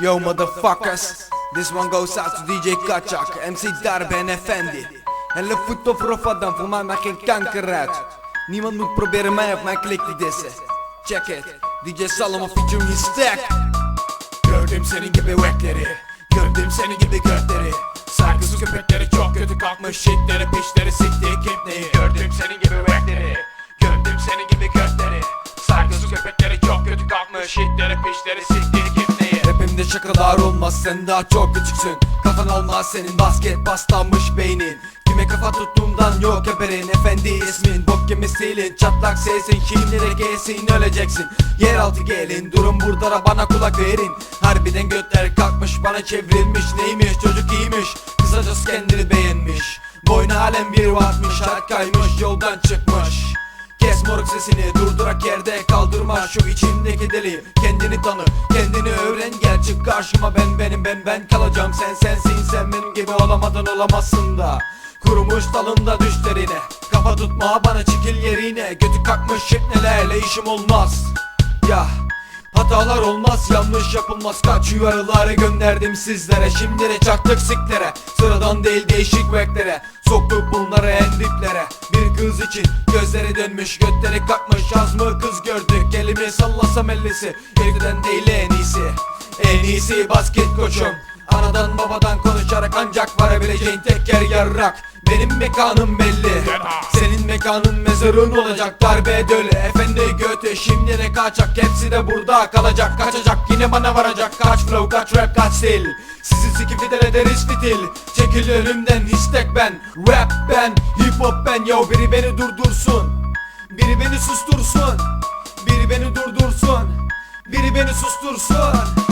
Yo motherfuckers, this one goes out to DJ Kaçak, MC Darbe en Effendi. Hele voet op rofadan, voor mij maakt geen kanker uit. Niemand moet proberen mij op mijn klik te dissen. Check it, DJ Salomon featuring his stack. Gördüm senin gibi wekleri Gördüm senin gibi götleri Saygısız köpekleri çok kötü kalkmış shitleri Pişleri siktiği kipneyi Gördüm senin gibi wekleri Gördüm senin gibi götleri Saygısız köpekleri çok kötü kalkmış shitleri Pişleri siktiği kipneyi Rapimde şakalar olmaz sen daha çok küçüksün. Kafan almaz senin basket paslanmış beynin. Kime kafa tuttuğundan yok haberin. Efendi ismin bok gemisiyle Çatlak sesin şimdi gelsin öleceksin. Yeraltı gelin durun burada da bana kulak verin. Harbiden götler kalkmış bana çevrilmiş. Neymiş çocuk iyiymiş. Kısacası kendini beğenmiş. Boynu alem bir varmış Şart kaymış yoldan çıkmış Kes moruk sesini durdurak yerde kaldırma. Şu içindeki deli Kendini tanı kendini öğren. Gel çık karşıma ben benim ben ben kalacağım. Sen sensin sen benim gibi olamadın olamazsın da. Kurumuş dalında düşlerine Kafa tutma bana çekil yerine. Götü kalkmış şeknelerle işim olmaz. Ya Hatalar olmaz yanlış yapılmaz. Kaç yuvarıları gönderdim sizlere. Şimdi de çaktık siklere. Sıradan değil değişik beklere. Soktuk bunları en diplere. Bir kız için gözleri dönmüş Götleri kalkmış. Az mı kız gördük? Elimi sallasam ellisi. Evden değil en iyisi. En iyisi basket koçum. Anadan babadan konuşarak ancak varabileceğin tek yer yarrak. Benim mekanım belli. Senin mekanın mezarın olacak darbe dölü. Efendi götü şimdi ne kaçak Hepsi de burada kalacak. Kaçacak Yine bana varacak. Kaç flow kaç rap kaç stil. Sizi sikip fitil ederiz fitil. Çekil önümden istek ben. Rap ben hip hop ben. Yo biri beni durdursun. Biri beni sustursun. Biri beni durdursun. Biri beni sustursun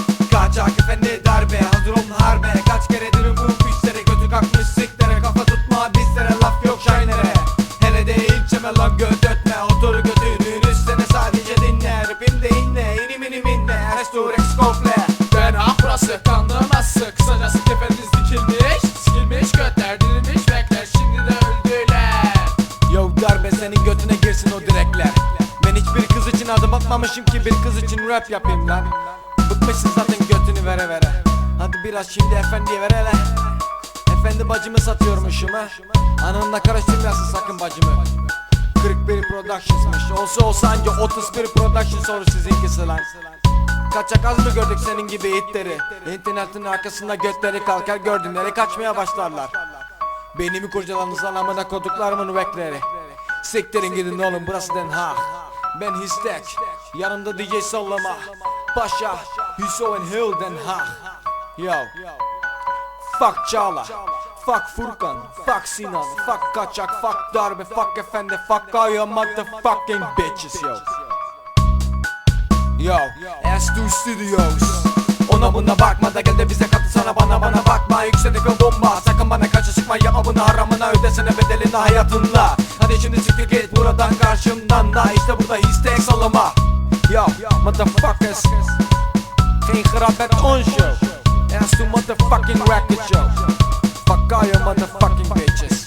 inle Restur ex komple Ben afrası kandırmazsı Kısacası kefeniz dikilmiş Sikilmiş götler dirilmiş bekler Şimdi de öldüler. Yo darbe senin götüne girsin o direkler. Ben hiçbir kız için adım atmamışım ki. Bir kız için rap yapayım lan. Bıkmışsın zaten götünü vere vere. Hadi biraz şimdi efendiye ver hele Efendi bacımı satıyormuşum ha. Ananla karıştırmayasın sakın bacımı. 41 Productions'mış. Olsa olsa anca 31 Productions olur sizinkisi lan Kaçak az mı gördük senin gibi itleri? İnternetin arkasında götleri kalkar gördüğünleri kaçmaya başlarlar? Beni mi kurcaladınız lan amına koduklarımın vekleri? Siktirin gidin oğlum burası Den Haag Ben Histek Yanımda DJ Sallama Paşa Hüseyin Hill Den Haag Yo. Fuck Çağla Fuck Furkan Fuck Sinan Fuck Kaçak Fuck Darbe Fuck Efendi Fuck all your motherfucking bitches yo Yo S2 Studios. Ona buna bakma da gel de bize katıl sana bana bana bakma. Yükselik ve bomba. Sakın bana karşı çıkma yapma bunu haramına. Ödesene bedelini hayatınla. Hadi şimdi siktir git buradan karşımdan da. İşte burada istek sallama Yo motherfuckers. Geen grap met ons show. S2 motherfucking record show. Fuck all your motherfucking